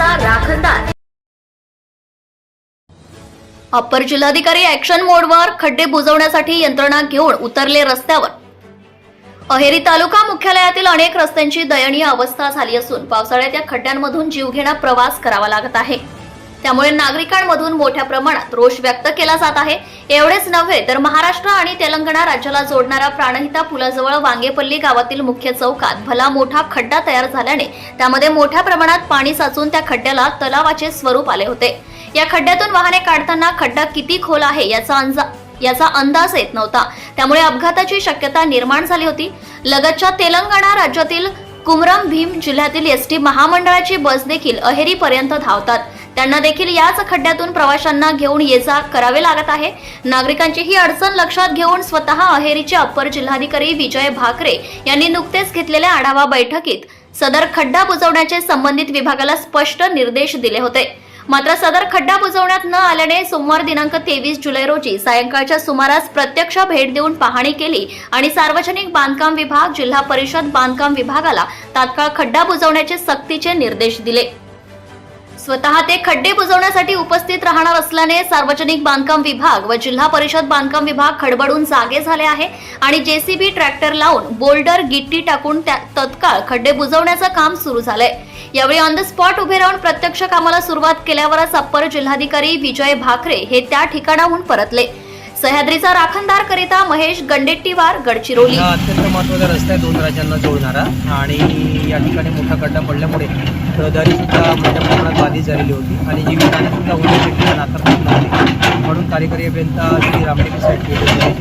राखणदार. अप्पर जिल्हाधिकारी ऍक्शन मोडवर खड्डे बुजवण्यासाठी यंत्रणा घेऊन उतरले रस्त्यावर. अहेरी तालुका मुख्यालयातील अनेक रस्त्यांची दयनीय अवस्था झाली असून पावसाळ्यात या खड्ड्यांमधून जीवघेणा प्रवास करावा लागत आहे. त्यामुळे नागरिकांमधून मोठ्या प्रमाणात रोष व्यक्त केला जात आहे. एवढेच नव्हे तर महाराष्ट्र आणि तेलंगणा राज्याला जोडणाऱ्या प्राणहिता पुलाजवळ वांगेपल्ली गावातील मुख्य चौकात भला मोठा खड्डा तयार झाल्याने त्यामध्ये मोठ्या प्रमाणात पाणी साचून त्या खड्ड्याला तलावाचे स्वरूप आले होते. या खड्ड्यातून वाहने काढताना खड्डा किती खोल आहे याचा अंदाज याचा अंदाज येत नव्हता. त्यामुळे अपघाताची शक्यता निर्माण झाली होती. लगतच्या तेलंगणा राज्यातील कुमरम भीम जिल्ह्यातील एस टी महामंडळाची बस देखील अहेरीपर्यंत धावतात. त्यांना देखील याच खड्ड्यातून प्रवाशांना घेऊन ये जा करावे लागत आहे. नागरिकांची ही अडचण लक्षात घेऊन स्वतः अहेरीचे अप्पर जिल्हाधिकारी विजय भाकरे यांनी नुकतेच घेतलेल्या आढावा बैठकीत सदर खड्डा बुजवण्याचे संबंधित विभागाला स्पष्ट निर्देश दिले होते. मात्र सदर खड्डा बुजवण्यात न आल्याने सोमवार दिनांक तेवीस जुलै रोजी सायंकाळच्या सुमारास प्रत्यक्ष भेट देऊन पाहणी केली आणि सार्वजनिक बांधकाम विभाग जिल्हा परिषद बांधकाम विभागाला तात्काळ खड्डा बुजवण्याचे सक्तीचे निर्देश दिले. स्वतः ते खड्डे बुजवण्यासाठी उपस्थित राहणार असल्याने सार्वजनिक बांधकाम विभाग व जिल्हा परिषद बांधकाम विभाग खडबडून जागे झाले आहे आणि जेसीबी ट्रॅक्टर लावून बोल्डर गिट्टी टाकून त्या तत्काळ खड्डे बुजवण्याचं काम सुरू झालंय. यावेळी ऑन द स्पॉट उभे राहून प्रत्यक्ष कामाला सुरुवात केल्यावरच अप्पर जिल्हाधिकारी विजय भाकरे हे त्या ठिकाणाहून परतले. सह्याद्रीचा राखणदार करिता महेश गंडेट्टीवार गडचिरोली. हा अत्यंत महत्त्वाचा रस्ता आहे दोन राज्यांना जोडणारा आणि या ठिकाणी मोठा खड्डा पडल्यामुळे रहदारी सुद्धा मोठ्या बाधित झालेली होती आणि जीविकाने सुद्धा होण्याची ठिकाण नाकारत नव्हती म्हणून कार्यकारी अभियंता श्री रामटेके साहेब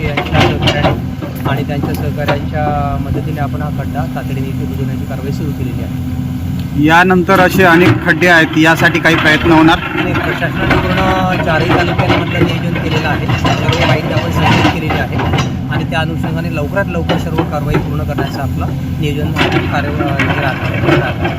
यांच्या सहकार्याने आणि त्यांच्या सहकार्यांच्या मदतीने आपण हा खड्डा तातडीने इथे बुजवण्याची कारवाई सुरू केलेली आहे. यानंतर असे अनेक खड्डे आहेत यासाठी काही प्रयत्न होणार? आणि प्रशासनाने पूर्ण चारही तालुक्यांमधलं नियोजन केलेलं आहे. सर्व माहिती आपण संकलित केलेली आहे आणि त्या अनुषंगाने लवकरात लवकर सर्व कारवाई पूर्ण करण्याचं आपलं नियोजन कार्य